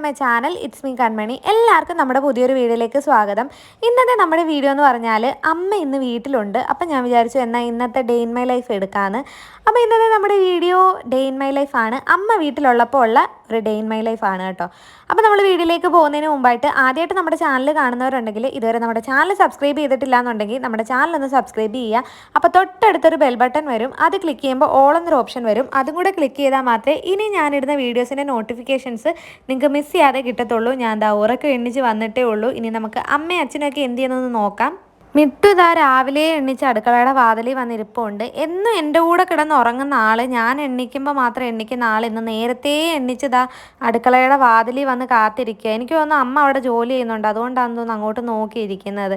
To my channel it's me Kanmani എല്ലാവർക്കും നമ്മുടെ പുതിയൊരു വീഡിയോയിലേക്ക് സ്വാഗതം. ഇന്നത്തെ നമ്മുടെ വീഡിയോ എന്ന് പറഞ്ഞാൽ അമ്മ ഇന്ന് വീട്ടിലുണ്ട്. അപ്പം ഞാൻ വിചാരിച്ചു എന്നാൽ ഇന്നത്തെ ഡേ ഇൻ മൈ ലൈഫ് എടുക്കാമെന്ന് അപ്പോൾ ഇന്നത്തെ നമ്മുടെ video day in my life ആണ്. അമ്മ വീട്ടിലുള്ളപ്പോൾ ഉള്ള ഒരു ഡേ ഇൻ മൈ ലൈഫ് ആണ് കേട്ടോ. അപ്പോൾ നമ്മൾ വീഡിയോയിലേക്ക് പോകുന്നതിന് മുമ്പായിട്ട് ആദ്യമായിട്ട് നമ്മുടെ ചാനൽ കാണുന്നവരുണ്ടെങ്കിൽ ഇതുവരെ നമ്മുടെ ചാനൽ സബ്സ്ക്രൈബ് ചെയ്തിട്ടില്ല എന്നുണ്ടെങ്കിൽ നമ്മുടെ ചാനൽ ഒന്ന് സബ്സ്ക്രൈബ് ചെയ്യുക. അപ്പോൾ തൊട്ടടുത്തൊരു ബെൽ ബട്ടൺ വരും. അത് ക്ലിക്ക് ചെയ്യുമ്പോൾ ഓൾ എന്നൊരു ഓപ്ഷൻ വരും. അതും കൂടെ ക്ലിക്ക് ചെയ്താൽ മാത്രമേ ഇനി ഞാനിടുന്ന വീഡിയോസിന്റെ നോട്ടിഫിക്കേഷൻസ് നിങ്ങൾക്ക് മിസ് ചെയ്യാതെ കിട്ടത്തുള്ളൂ. ഞാൻ എന്താ ഉറക്കം എണ്ണിച്ച് വന്നിട്ടേ ഉള്ളൂ. ഇനി നമുക്ക് അമ്മയും അച്ഛനൊക്കെ എന്ത് ചെയ്യുന്നതെന്ന് നോക്കാം. മിട്ടു ഇതാ രാവിലെ എണ്ണിച്ച് അടുക്കളയുടെ വാതിലിൽ വന്നിരിപ്പുണ്ട്. എന്നും എന്റെ കൂടെ കിടന്ന് ഉറങ്ങുന്ന ആൾ ഞാൻ എണ്ണിക്കുമ്പോൾ മാത്രം എണ്ണിക്കുന്ന ആൾ ഇന്ന് നേരത്തെ എണ്ണിച്ചതാ അടുക്കളയുടെ വാതിലിൽ വന്ന് കാത്തിരിക്കുക. എനിക്ക് തോന്നുന്നു അമ്മ അവിടെ ജോലി ചെയ്യുന്നുണ്ട്. അതുകൊണ്ടാണ് തോന്നുന്നു അങ്ങോട്ട് നോക്കിയിരിക്കുന്നത്.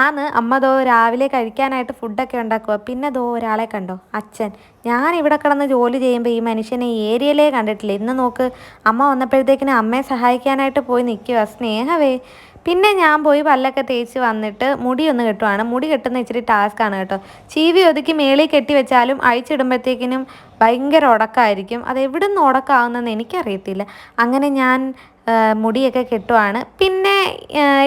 ആന്ന് അമ്മ ദോ രാവിലെ കഴിക്കാനായിട്ട് ഫുഡൊക്കെ ഉണ്ടാക്കുക പിന്നെ ദോ ഒരാളെ കണ്ടോ? അച്ഛൻ. ഞാൻ ഇവിടെ കിടന്ന് ജോലി ചെയ്യുമ്പോൾ ഈ മനുഷ്യനെ ഏരിയയിലേ കണ്ടിട്ടില്ല. ഇന്ന് നോക്ക് അമ്മ വന്നപ്പോഴത്തേക്കിന് അമ്മയെ സഹായിക്കാനായിട്ട് പോയി നിൽക്കുക സ്നേഹവേ. പിന്നെ ഞാൻ പോയി പല്ലൊക്കെ തേച്ച് വന്നിട്ട് മുടി ഒന്ന് കെട്ടുവാണ്. മുടി കെട്ടുന്ന ഇച്ചിരി ടാസ്ക്കാണ് കേട്ടോ. ചീവി ഒതുക്കി മേളിൽ കെട്ടി വെച്ചാലും അഴിച്ചിടുമ്പോഴത്തേക്കിനും ഭയങ്കര ഉടക്കമായിരിക്കും അത് എവിടെ നിന്ന് ഉടക്കാവുന്നതെന്ന് എനിക്കറിയത്തില്ല. അങ്ങനെ ഞാൻ മുടിയൊക്കെ കെട്ടുവാണ്. പിന്നെ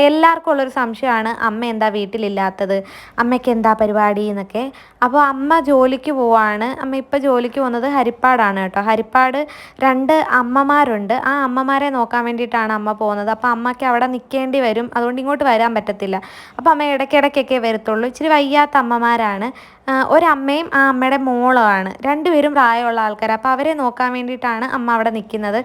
എല്ലാവർക്കും ഉള്ളൊരു സംശയമാണ് അമ്മ എന്താ വീട്ടിലില്ലാത്തത് അമ്മയ്ക്ക് എന്താ പരിപാടി എന്നൊക്കെ. അപ്പോൾ അമ്മ ജോലിക്ക് പോവാണ്. അമ്മ ഇപ്പോൾ ജോലിക്ക് പോകുന്നത് ഹരിപ്പാടാണ് കേട്ടോ. ഹരിപ്പാട് രണ്ട് അമ്മമാരുണ്ട്. ആ അമ്മമാരെ നോക്കാൻ വേണ്ടിയിട്ടാണ് അമ്മ പോകുന്നത്. അപ്പോൾ അമ്മയ്ക്ക് അവിടെ നിൽക്കേണ്ടി വരും. അതുകൊണ്ട് ഇങ്ങോട്ട് വരാൻ പറ്റത്തില്ല. അപ്പോൾ അമ്മ ഇടയ്ക്കിടയ്ക്കൊക്കെ വരത്തുള്ളൂ. ഇച്ചിരി വയ്യാത്ത അമ്മമാരാണ്. ഒരമ്മയും ആ അമ്മയുടെ മോളുമാണ്. രണ്ടുപേരും പ്രായമുള്ള ആൾക്കാർ അപ്പോൾ അവരെ നോക്കാൻ വേണ്ടിയിട്ടാണ് അമ്മ അവിടെ നിൽക്കുന്നത്.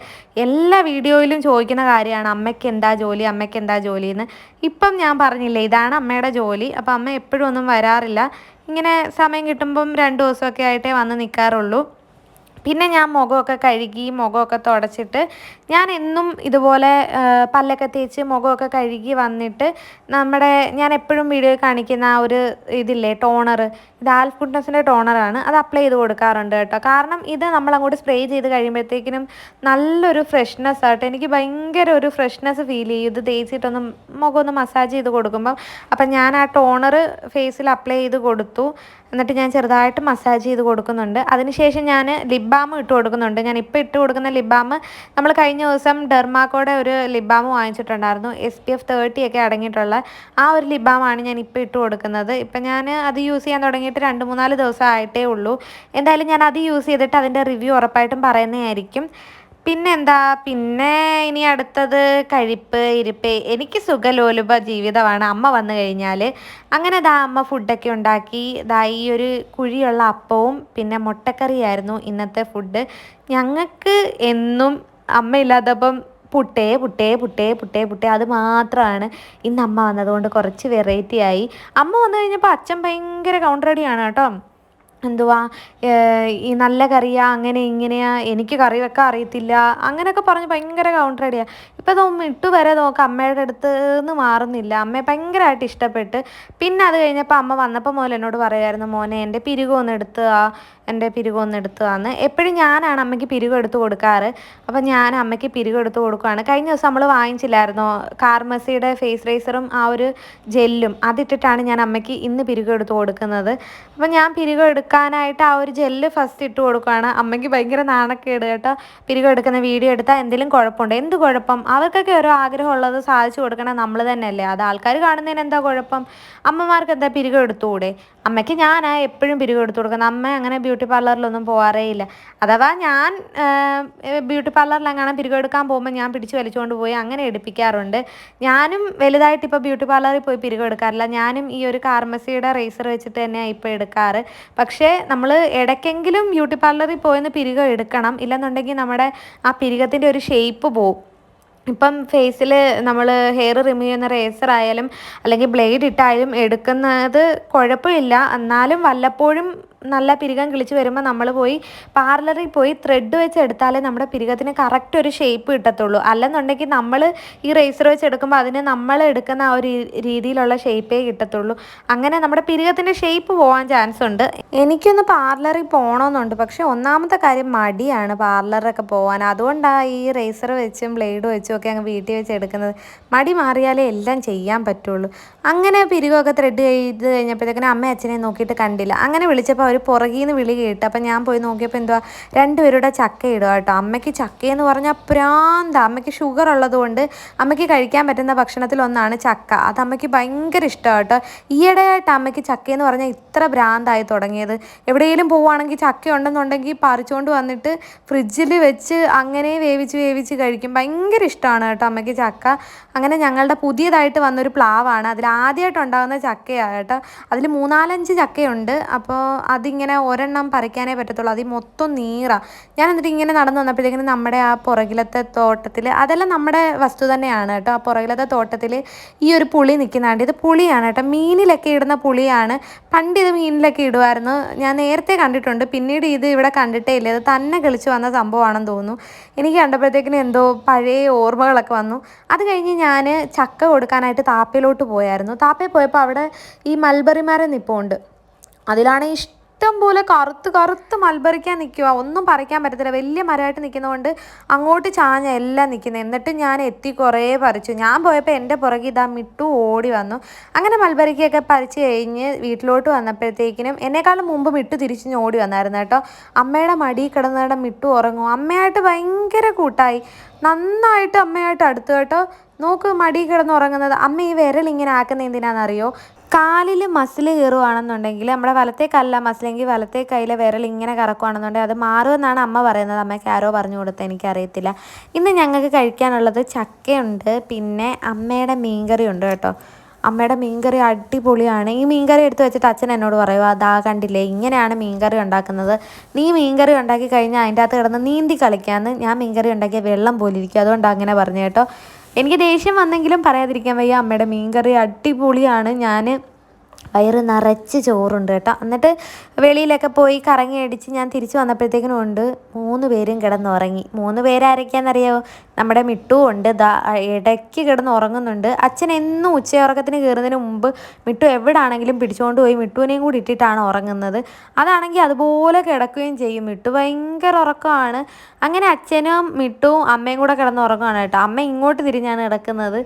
എല്ലാ വീഡിയോയിലും ചോദിക്കുന്ന കാര്യമാണ് അമ്മയ്ക്ക് എന്താ ജോലി അമ്മയ്ക്ക് എന്താ ജോലി എന്ന് ഇപ്പം ഞാൻ പറഞ്ഞില്ലേ ഇതാണ് അമ്മയുടെ ജോലി. അപ്പം അമ്മ എപ്പോഴും ഒന്നും വരാറില്ല. ഇങ്ങനെ സമയം കിട്ടുമ്പം രണ്ട് ദിവസമൊക്കെ ആയിട്ടേ വന്ന് നിൽക്കാറുള്ളൂ പിന്നെ ഞാൻ മുഖമൊക്കെ കഴുകി മുഖമൊക്കെ തുടച്ചിട്ട് ഞാൻ എന്നും ഇതുപോലെ പല്ലൊക്കെ തേച്ച് മുഖമൊക്കെ കഴുകി വന്നിട്ട് നമ്മുടെ ഞാൻ എപ്പോഴും വീഡിയോ കാണിക്കുന്ന ആ ഒരു ഇതില്ലേ ടോണർ ആൽഫ് ഗുഡ്നസിന്റെ ടോണറാണ് അത് അപ്ലൈ ചെയ്ത് കൊടുക്കാറുണ്ട് കേട്ടോ. കാരണം ഇത് നമ്മൾ അങ്ങോട്ട് സ്പ്രേ ചെയ്ത് കഴിയുമ്പോഴത്തേക്കിനും നല്ലൊരു ഫ്രഷ്നെസ് ആയിട്ട് എനിക്ക് ഭയങ്കര ഒരു ഫ്രഷ്നെസ് ഫീൽ ചെയ്യും. ഇത് തേച്ചിട്ടൊന്ന് മുഖമൊന്ന് മസാജ് ചെയ്ത് കൊടുക്കുമ്പം അപ്പം ഞാൻ ആ ടോണർ ഫേസിൽ അപ്ലൈ ചെയ്ത് കൊടുത്തു. എന്നിട്ട് ഞാൻ ചെറുതായിട്ട് മസാജ് ചെയ്ത് കൊടുക്കുന്നുണ്ട്. അതിനുശേഷം ഞാൻ ലിപ് ബാം ഇട്ട് കൊടുക്കുന്നുണ്ട്. ഞാൻ ഇപ്പോൾ ഇട്ട് കൊടുക്കുന്ന ലിപ് ബാം നമ്മൾ കഴിഞ്ഞ ദിവസം ഡെർമാക്കോടെ ഒരു ലിപ് ബാം വാങ്ങിച്ചിട്ടുണ്ടായിരുന്നു. എസ് പി എഫ് തേർട്ടി ഒക്കെ അടങ്ങിയിട്ടുള്ള ആ ഒരു ലിപ് ബാമാണ് ഞാൻ ഇപ്പോൾ ഇട്ട് കൊടുക്കുന്നത്. ഇപ്പം ഞാൻ അത് യൂസ് ചെയ്യാൻ തുടങ്ങിയിട്ട് രണ്ട് മൂന്നാൽ ദിവസം ആയിട്ടേ ഉള്ളൂ. എന്തായാലും ഞാൻ അത് യൂസ് ചെയ്തിട്ട് അതിന്റെ റിവ്യൂ ഉറപ്പായിട്ടും പറയുന്നതായിരിക്കും. പിന്നെന്താ? പിന്നെ ഇനി അടുത്തത് കഴിപ്പ് ഇരിപ്പ്. എനിക്ക് സുഖലോലുപ ജീവിതമാണ്. അമ്മ വന്നു കഴിഞ്ഞാൽ അങ്ങനെ ദാ അമ്മ ഫുഡൊക്കെ ഉണ്ടാക്കി. ദാ ഈ ഒരു കുഴിയുള്ള അപ്പവും പിന്നെ മുട്ടക്കറിയായിരുന്നു ഇന്നത്തെ ഫുഡ് ഞങ്ങൾക്ക് എന്നും അമ്മയില്ലാത്തപ്പം പുട്ടേ പുട്ടേ പുട്ടേ പുട്ടേ പുട്ടേ. അത് മാത്രമാണ് ഇന്ന് അമ്മ വന്നതുകൊണ്ട് കുറച്ച് വെറൈറ്റി ആയി. അമ്മ വന്നു കഴിഞ്ഞപ്പോൾ അച്ഛൻ ഭയങ്കര കൗണ്ടറടിയാണ് കേട്ടോ. എന്തുവാ ഈ നല്ല കറിയാ അങ്ങനെ ഇങ്ങനെയാ എനിക്ക് കറി വെക്കാൻ അറിയത്തില്ല അങ്ങനെയൊക്കെ പറഞ്ഞ് ഭയങ്കര കൗണ്ടർ അടിയാ ഇപ്പം തോന്നും ഇട്ട് വരെ നോക്കാം അമ്മയുടെ അടുത്ത് നിന്ന് മാറുന്നില്ല. അമ്മയെ ഭയങ്കരമായിട്ട് ഇഷ്ടപ്പെട്ട്. പിന്നെ അത് കഴിഞ്ഞപ്പോൾ അമ്മ വന്നപ്പോൾ മുതൽ എന്നോട് പറയുമായിരുന്നു മോനെ എന്റെ പിരികൊന്ന് എടുത്ത് ആ എന്റെ പിരികൊന്ന് എടുത്ത് തന്ന് എപ്പോഴും ഞാനാണ് അമ്മയ്ക്ക് പിരികം എടുത്ത് കൊടുക്കാറ്. അപ്പം ഞാൻ അമ്മയ്ക്ക് പിരികം എടുത്ത് കൊടുക്കുകയാണ് കഴിഞ്ഞ ദിവസം നമ്മൾ വാങ്ങിച്ചില്ലായിരുന്നോ കാർമസിയുടെ ഫേസ് റേസറും ആ ഒരു ജെല്ലും അതിട്ടിട്ടാണ് ഞാൻ അമ്മയ്ക്ക് ഇന്ന് പിരികം എടുത്ത് കൊടുക്കുന്നത്. അപ്പം ഞാൻ പിരികം എടുക്കാനായിട്ട് ആ ഒരു ജെല്ല് ഫസ്റ്റ് ഇട്ട് കൊടുക്കുകയാണ് അമ്മയ്ക്ക് ഭയങ്കര നാണക്കേട് കേട്ടോ. പിരികം എടുക്കുന്ന വീഡിയോ എടുത്താൽ എന്തെങ്കിലും കുഴപ്പമുണ്ട്? എന്ത് കുഴപ്പം? അവർക്കൊക്കെ ഓരോ ആഗ്രഹമുള്ളത് സാധിച്ചു കൊടുക്കണം നമ്മൾ തന്നെയല്ലേ. അത് ആൾക്കാർ കാണുന്നതിന് എന്താ കുഴപ്പം? അമ്മമാർക്ക് എന്താ പിരികം എടുത്തുകൂടെ അമ്മയ്ക്ക് ഞാനാ എപ്പോഴും പിരികം എടുത്തു കൊടുക്കുന്നത്. അമ്മ അങ്ങനെ ബ്യൂട്ടി പാർലറിലൊന്നും പോകാറേ ഇല്ല. അഥവാ ഞാൻ ബ്യൂട്ടി പാർലറിൽ അങ്ങനെ പിരികം എടുക്കാൻ പോകുമ്പോൾ ഞാൻ പിടിച്ച് വലിച്ചുകൊണ്ട് പോയി അങ്ങനെ എടുപ്പിക്കാറുണ്ട്. ഞാനും വലുതായിട്ട് ഇപ്പോൾ ബ്യൂട്ടി പാർലറിൽ പോയി പിരികം എടുക്കാറില്ല. ഞാനും ഈ ഒരു കാർമസിയുടെ റേസർ വെച്ചിട്ട് തന്നെയാണ് ഇപ്പോൾ എടുക്കാറ്. പക്ഷേ നമ്മൾ ഇടയ്ക്കെങ്കിലും ബ്യൂട്ടി പാർലറിൽ പോയെന്ന് പിരിക എടുക്കണം. ഇല്ലെന്നുണ്ടെങ്കിൽ നമ്മുടെ ആ പിരികത്തിന്റെ ഒരു ഷേപ്പ് പോവും. ഇപ്പം ഫേസിൽ നമ്മൾ ഹെയർ റിമൂവ് ചെയ്യുന്ന റേസർ ആയാലും അല്ലെങ്കിൽ ബ്ലേഡ് ഇട്ടായാലും എടുക്കുന്നത് കുഴപ്പമില്ല. എന്നാലും വല്ലപ്പോഴും നല്ല പിരികം കിളിച്ച് വരുമ്പോൾ നമ്മൾ പോയി പാർലറിൽ പോയി ത്രെഡ് വെച്ച് എടുത്താലേ നമ്മുടെ പിരികത്തിന് കറക്റ്റ് ഒരു ഷേപ്പ് കിട്ടത്തുള്ളൂ. അല്ലെന്നുണ്ടെങ്കിൽ നമ്മൾ ഈ റേസർ വെച്ച് എടുക്കുമ്പോൾ അതിന് നമ്മൾ എടുക്കുന്ന ആ ഒരു രീതിയിലുള്ള ഷേപ്പേ കിട്ടത്തുള്ളൂ. അങ്ങനെ നമ്മുടെ പിരികത്തിന്റെ ഷേപ്പ് പോകാൻ ചാൻസ് ഉണ്ട്. എനിക്കൊന്ന് പാർലറിൽ പോകണമെന്നുണ്ട് പക്ഷേ ഒന്നാമത്തെ കാര്യം മടിയാണ് പാർലറൊക്കെ പോകാൻ അതുകൊണ്ടാണ് ഈ റേസർ വെച്ചും ബ്ലേഡ് വെച്ചും ഒക്കെ അങ്ങ് വീട്ടിൽ വെച്ച് എടുക്കുന്നത്. മടി മാറിയാലേ എല്ലാം ചെയ്യാൻ പറ്റുള്ളൂ. അങ്ങനെ പിരികമൊക്കെ ത്രെഡ് ചെയ്ത് കഴിഞ്ഞപ്പോഴത്തേക്കിനും അമ്മ അച്ഛനെ നോക്കിയിട്ട് കണ്ടില്ല. അങ്ങനെ വിളിച്ചപ്പോൾ അവർ പുറകിൽ നിന്ന് വിളി കേട്ട്. അപ്പം ഞാൻ പോയി നോക്കിയപ്പോൾ എന്തുവാ രണ്ടുപേരുടെ ചക്ക ഇടുക കേട്ടോ. അമ്മയ്ക്ക് ചക്കയെന്ന് പറഞ്ഞാൽ പ്രാന്ത അമ്മയ്ക്ക് ഷുഗർ ഉള്ളതുകൊണ്ട് അമ്മയ്ക്ക് കഴിക്കാൻ പറ്റുന്ന ഭക്ഷണത്തിൽ ഒന്നാണ് ചക്ക. അത് അമ്മയ്ക്ക് ഭയങ്കര ഇഷ്ടമാണ് കേട്ടോ. ഈയിടെയായിട്ട് അമ്മയ്ക്ക് ചക്കയെന്ന് പറഞ്ഞാൽ ഇത്ര ഭ്രാന്തായി തുടങ്ങിയത്. എവിടെയെങ്കിലും പോവുകയാണെങ്കിൽ ചക്ക ഉണ്ടെന്നുണ്ടെങ്കിൽ പറിച്ചുകൊണ്ട് വന്നിട്ട് ഫ്രിഡ്ജിൽ വെച്ച് അങ്ങനെ വേവിച്ച് വേവിച്ച് കഴിക്കും. ഭയങ്കര ഇഷ്ടമാണ് കേട്ടോ അമ്മയ്ക്ക് ചക്ക. അങ്ങനെ ഞങ്ങളുടെ പുതിയതായിട്ട് വന്നൊരു പ്ലാവാണ്. അതിൽ ആദ്യമായിട്ട് ഉണ്ടാകുന്ന ചക്കയാണ് കേട്ടോ. അതിൽ മൂന്നാലഞ്ച് ചക്കയുണ്ട്. അപ്പോൾ അതിങ്ങനെ ഒരെണ്ണം പറിക്കാനേ പറ്റത്തുള്ളൂ. അതിൽ മൊത്തം നീറ. ഞാൻ എന്നിട്ട് ഇങ്ങനെ നടന്നു വന്നപ്പോഴത്തേക്കിനും നമ്മുടെ ആ പുറകിലത്തെ തോട്ടത്തിൽ അതെല്ലാം നമ്മുടെ വസ്തു തന്നെയാണ് കേട്ടോ. ആ പുറകിലത്തെ തോട്ടത്തിൽ ഈ ഒരു പുളി നിൽക്കുന്നുണ്ട്. ഇത് പുളിയാണ് കേട്ടോ. മീനിലൊക്കെ ഇടുന്ന പുളിയാണ്. പണ്ട് ഇത് മീനിലൊക്കെ ഇടുമായിരുന്നു. ഞാൻ നേരത്തെ കണ്ടിട്ടുണ്ട്. പിന്നീട് ഇത് ഇവിടെ കണ്ടിട്ടേ ഇല്ല. ഇത് തന്നെ കളിച്ച് വന്ന സംഭവമാണെന്ന് തോന്നുന്നു. എനിക്ക് കണ്ടപ്പോഴത്തേക്കിനും എന്തോ പഴയ ഓർമ്മകളൊക്കെ വന്നു. അത് കഴിഞ്ഞ് ഞാൻ ചക്ക കൊടുക്കാനായിട്ട് താപ്പയിലോട്ട് പോയായിരുന്നു. താപ്പയിൽ പോയപ്പോൾ അവിടെ ഈ മൽബറിമാരെ മരം നിൽപ്പുണ്ട് അതിലാണ് ഇഷ്ടം പോലെ കറുത്ത് കറുത്ത് മൽബറിക്കാൻ നിൽക്കുക ഒന്നും പറിക്കാൻ പറ്റത്തില്ല. വലിയ മരമായിട്ട് നിൽക്കുന്നതുകൊണ്ട് അങ്ങോട്ട് ചാഞ്ഞ എല്ലാം നിൽക്കുന്നത് എന്നിട്ട് ഞാൻ എത്തി കുറേ പറിച്ചു. ഞാൻ പോയപ്പോൾ എന്റെ പുറകെ ഇതാ മിട്ടു ഓടി വന്നു. അങ്ങനെ മൽബറിക്കൊക്കെ പറിച്ച് കഴിഞ്ഞ് വീട്ടിലോട്ട് വന്നപ്പോഴത്തേക്കിനും എന്നെക്കാളും മുമ്പ് മിട്ടു തിരിച്ച് ഓടി വന്നായിരുന്നു കേട്ടോ. അമ്മയുടെ മടി കിടന്നവിടെ മിട്ടു ഉറങ്ങും. അമ്മയായിട്ട് ഭയങ്കര കൂട്ടായി. നന്നായിട്ട് അമ്മയായിട്ട് അടുത്ത് കേട്ടോ. നോക്ക് മടി കിടന്ന് ഉറങ്ങുന്നത്. അമ്മ ഈ വിരൽ ഇങ്ങനെ ആക്കുന്ന എന്തിനാണെന്നറിയോ? കാലിൽ മസിൽ കയറുകയാണെന്നുണ്ടെങ്കിൽ നമ്മുടെ വലത്തെ കല്ല മസിലെങ്കിൽ വലത്തെ കയ്യിലെ വിരൽ ഇങ്ങനെ കറക്കുവാണെന്നുണ്ടെങ്കിൽ അത് മാറുമെന്നാണ് അമ്മ പറയുന്നത്. അമ്മയ്ക്ക് ആരോ പറഞ്ഞു കൊടുത്തത് എനിക്കറിയത്തില്ല. ഇന്ന് ഞങ്ങൾക്ക് കഴിക്കാനുള്ളത് ചക്കയുണ്ട്. പിന്നെ അമ്മയുടെ മീൻകറി ഉണ്ട് കേട്ടോ. അമ്മയുടെ മീൻകറി അടിപൊളിയാണ്. ഈ മീൻകറി എടുത്ത് വെച്ചിട്ട് അച്ഛൻ എന്നോട് പറയുക അതാ കണ്ടില്ലേ ഇങ്ങനെയാണ് മീൻകറി ഉണ്ടാക്കുന്നത്. നീ മീൻകറി ഉണ്ടാക്കി കഴിഞ്ഞാൽ അതിന്റെ അകത്ത് കിടന്ന് നീന്തി കളിക്കാമെന്ന് ഞാൻ മീൻകറി ഉണ്ടാക്കിയ വെള്ളം പോലിരിക്കും. അതുകൊണ്ട് അങ്ങനെ പറഞ്ഞു കേട്ടോ. എനിക്ക് ദേഷ്യം വന്നെങ്കിലും പറയാതിരിക്കാൻ വയ്യ. അമ്മയുടെ മീൻകറി അടിപൊളിയാണ്. ഞാൻ വയറ് നിറച്ച് ചോറുണ്ട് കേട്ടോ. എന്നിട്ട് വെളിയിലൊക്കെ പോയി കറങ്ങി അടിച്ച് ഞാൻ തിരിച്ചു വന്നപ്പോഴത്തേക്കിനും ഉണ്ട്. മൂന്ന് പേരും കിടന്നുറങ്ങി. മൂന്ന് പേരാരൊക്കെയാണെന്നറിയാമോ നമ്മുടെ മിട്ടു ഉണ്ട്. ദാ ഇടയ്ക്ക് കിടന്ന് ഉറങ്ങുന്നുണ്ട്. അച്ഛൻ എന്നും ഉച്ചയുറക്കത്തിന് കയറുന്നതിന് മുമ്പ് മിട്ടു എവിടാണെങ്കിലും പിടിച്ചുകൊണ്ട് പോയി മിട്ടുവിനെയും കൂടി ഇട്ടിട്ടാണ് ഉറങ്ങുന്നത്. അതാണെങ്കിൽ അതുപോലെ കിടക്കുകയും ചെയ്യും. മിട്ടു ഭയങ്കര ഉറക്കമാണ്. അങ്ങനെ അച്ഛനും മിട്ടുവും അമ്മയും കൂടെ കിടന്ന് ഉറങ്ങുകയാണ് കേട്ടോ. അമ്മ ഇങ്ങോട്ട് തിരിഞ്ഞാണ് കിടക്കുന്നത്.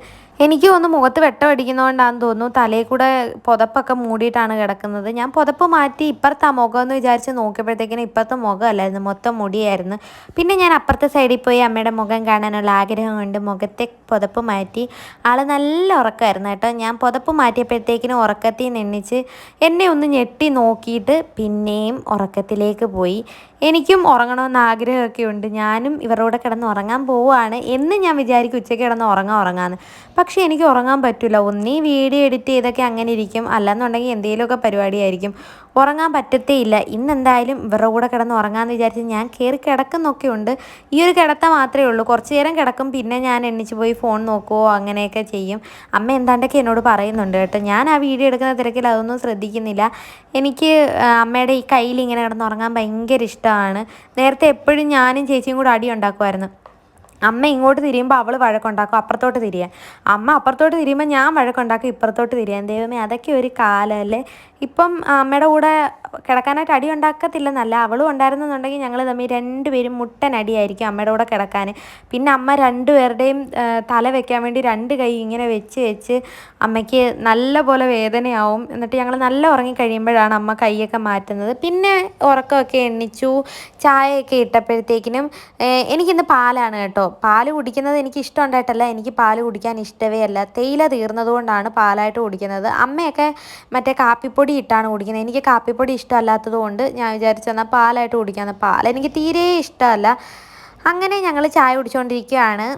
എനിക്ക് ഒന്ന് മുഖത്ത് വെട്ടമടിക്കുന്നതുകൊണ്ടാണെന്ന് തോന്നുന്നു. തലയിൽ കൂടെ പുതപ്പൊക്കെ മൂടിയിട്ടാണ് കിടക്കുന്നത്. ഞാൻ പുതപ്പ് മാറ്റി ഇപ്പുറത്തെ മുഖം എന്ന് വിചാരിച്ച് നോക്കിയപ്പോഴത്തേക്കിനും ഇപ്പുറത്തെ മുഖമല്ലായിരുന്നു. മൊത്തം മുടിയായിരുന്നു. പിന്നെ ഞാൻ അപ്പുറത്തെ സൈഡിൽ പോയി അമ്മയുടെ മുഖം കാണാനുള്ള ആഗ്രഹം കൊണ്ട് മുഖത്തെ പുതപ്പ് മാറ്റി. ആൾ നല്ല ഉറക്കമായിരുന്നു കേട്ടോ. ഞാൻ പുതപ്പ് മാറ്റിയപ്പോഴത്തേക്കിനും ഉറക്കത്തിൽ നിന്ന് എന്നെ ഒന്ന് ഞെട്ടി നോക്കിയിട്ട് പിന്നെയും ഉറക്കത്തിലേക്ക് പോയി. എനിക്കും ഉറങ്ങണമെന്ന് ആഗ്രഹമൊക്കെ ഉണ്ട്. ഞാനും ഇവരുടെ കിടന്ന് ഉറങ്ങാൻ പോവുകയാണ്. എന്ന് ഞാൻ വിചാരിക്കും ഉച്ചയ്ക്ക് കിടന്ന് ഉറങ്ങാൻ ഉറങ്ങാമെന്ന് പക്ഷേ എനിക്ക് ഉറങ്ങാൻ പറ്റില്ല. ഒന്നീ വീഡിയോ എഡിറ്റ് ചെയ്തൊക്കെ അങ്ങനെ ഇരിക്കും. അല്ലെന്നുണ്ടെങ്കിൽ എന്തെങ്കിലുമൊക്കെ പരിപാടിയായിരിക്കും. ഉറങ്ങാൻ പറ്റത്തേ ഇല്ല ഇന്ന് എന്തായാലും ഇവരുടെ കൂടെ കിടന്ന് ഉറങ്ങാമെന്ന് വിചാരിച്ച് ഞാൻ കയറി കിടക്കുന്നൊക്കെ ഉണ്ട്. ഈ ഒരു കിടത്ത മാത്രമേ ഉള്ളൂ. കുറച്ച് നേരം കിടക്കും. പിന്നെ ഞാൻ എണ്ണിച്ച് പോയി ഫോൺ നോക്കുമോ അങ്ങനെയൊക്കെ ചെയ്യും. അമ്മ എന്താണ്ടൊക്കെ എന്നോട് പറയുന്നുണ്ട് കേട്ടോ. ഞാൻ ആ വീഡിയോ എടുക്കുന്ന തിരക്കിൽ അതൊന്നും ശ്രദ്ധിക്കുന്നില്ല. എനിക്ക് അമ്മയുടെ ഈ കയ്യിൽ ഇങ്ങനെ കിടന്ന് ഉറങ്ങാൻ ഭയങ്കര ഇഷ്ടമാണ്. നേരത്തെ എപ്പോഴും ഞാനും ചേച്ചിയും കൂടെ അടി ഉണ്ടാക്കുമായിരുന്നു. അമ്മ ഇങ്ങോട്ട് തിരിയുമ്പോൾ അവൾ വഴക്കുണ്ടാക്കും അപ്പുറത്തോട്ട് തിരിയാൻ. അമ്മ അപ്പുറത്തോട്ട് തിരിയുമ്പോൾ ഞാൻ വഴക്കുണ്ടാക്കും ഇപ്പുറത്തോട്ട് തിരിയാൻ. ദൈവമേ അതൊക്കെ ഒരു കാലമല്ലേ ഇപ്പം അമ്മയുടെ കൂടെ കിടക്കാനായിട്ട് അടി ഉണ്ടാക്കത്തില്ലെന്നല്ല അവളും ഉണ്ടായിരുന്നെന്നുണ്ടെങ്കിൽ ഞങ്ങൾ തമ്മിൽ രണ്ടുപേരും മുട്ടൻ അടിയായിരിക്കും അമ്മയുടെ കൂടെ കിടക്കാൻ പിന്നെ അമ്മ രണ്ടുപേരുടെയും തല വെക്കാൻ വേണ്ടി രണ്ട് കൈ ഇങ്ങനെ വെച്ച് വെച്ച് അമ്മയ്ക്ക് നല്ല പോലെ വേദനയാവും. എന്നിട്ട് ഞങ്ങൾ നല്ല ഉറങ്ങി കഴിയുമ്പോഴാണ് അമ്മ കൈയൊക്കെ മാറ്റുന്നത്. പിന്നെ ഉറക്കമൊക്കെ എണ്ണിച്ചു ചായയൊക്കെ ഇട്ടപ്പോഴത്തേക്കിനും എനിക്കിന്ന് പാലാണ് കേട്ടോ. പാൽ കുടിക്കുന്നത് എനിക്ക് ഇഷ്ടമുണ്ടായിട്ടല്ല. എനിക്ക് പാൽ കുടിക്കാൻ ഇഷ്ടമേ അല്ല. തേയില തീർന്നതുകൊണ്ടാണ് പാലായിട്ട് കുടിക്കുന്നത്. അമ്മയൊക്കെ മറ്റേ കാപ്പിപ്പൊടി ഇട്ടാണ് കുടിക്കുന്നത്. എനിക്ക് കാപ്പിപ്പൊടി ഇഷ്ടമല്ലാത്തത് കൊണ്ട് ഞാൻ വിചാരിച്ചു തന്നാൽ പാലായിട്ട് കുടിക്കാമെന്ന്. പാൽ എനിക്ക് തീരെ ഇഷ്ടമല്ല. അങ്ങനെ ഞങ്ങൾ ചായ കുടിച്ചുകൊണ്ടിരിക്കുകയാണ്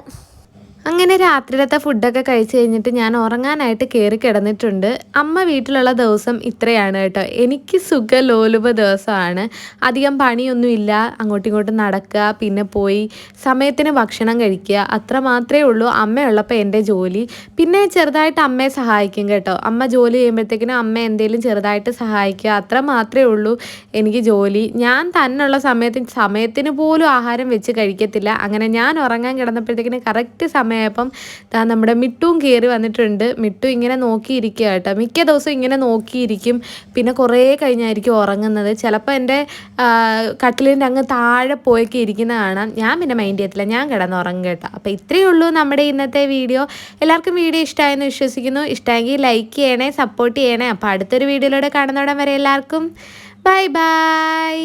അങ്ങനെ രാത്രിയിലത്തെ ഫുഡൊക്കെ കഴിച്ച് കഴിഞ്ഞിട്ട് ഞാൻ ഉറങ്ങാനായിട്ട് കയറി കിടന്നിട്ടുണ്ട്. അമ്മ വീട്ടിലുള്ള ദിവസം ഇത്രയാണ് കേട്ടോ. എനിക്ക് സുഖലോലുപ ദിവസമാണ്. അധികം പണിയൊന്നുമില്ല. അങ്ങോട്ടും ഇങ്ങോട്ടും നടക്കുക പിന്നെ പോയി സമയത്തിന് ഭക്ഷണം കഴിക്കുക. അത്ര മാത്രമേ ഉള്ളൂ. അമ്മയുള്ളപ്പോൾ എന്റെ ജോലി. പിന്നെ ചെറുതായിട്ട് അമ്മയെ സഹായിക്കും കേട്ടോ. അമ്മ ജോലി ചെയ്യുമ്പോഴത്തേക്കിനും അമ്മ എന്തെങ്കിലും ചെറുതായിട്ട് സഹായിക്കുക. അത്ര മാത്രമേ ഉള്ളൂ എനിക്ക് ജോലി. ഞാൻ തന്നെയുള്ള സമയത്തിന് സമയത്തിന് പോലും ആഹാരം വെച്ച് കഴിക്കത്തില്ല. അങ്ങനെ ഞാൻ ഉറങ്ങാൻ കിടന്നപ്പോഴത്തേക്കിനും കറക്റ്റ് സമയം സമയമായപ്പം താ നമ്മുടെ മിട്ടും കയറി വന്നിട്ടുണ്ട്. മിട്ടു ഇങ്ങനെ നോക്കിയിരിക്കുക കേട്ടോ. മിക്ക ദിവസവും ഇങ്ങനെ നോക്കിയിരിക്കും. പിന്നെ കുറേ കഴിഞ്ഞായിരിക്കും ഉറങ്ങുന്നത്. ചിലപ്പോൾ എന്റെ കട്ടിലിന്റെ അങ്ങ് താഴെ പോയൊക്കെ ഇരിക്കുന്ന കാണാം. ഞാൻ പിന്നെ മൈൻഡ് ചെയ്യത്തില്ല. ഞാൻ കിടന്നുറങ്ങും കേട്ടോ. അപ്പോൾ ഇത്രയേ ഉള്ളൂ നമ്മുടെ ഇന്നത്തെ വീഡിയോ. എല്ലാവർക്കും വീഡിയോ ഇഷ്ടമായെന്ന് വിശ്വസിക്കുന്നു. ഇഷ്ടമെങ്കിൽ ലൈക്ക് ചെയ്യണേ സപ്പോർട്ട് ചെയ്യണേ. അപ്പോൾ അടുത്തൊരു വീഡിയോയിലൂടെ കാണുന്നോടം വരെ എല്ലാവർക്കും ബൈ ബൈ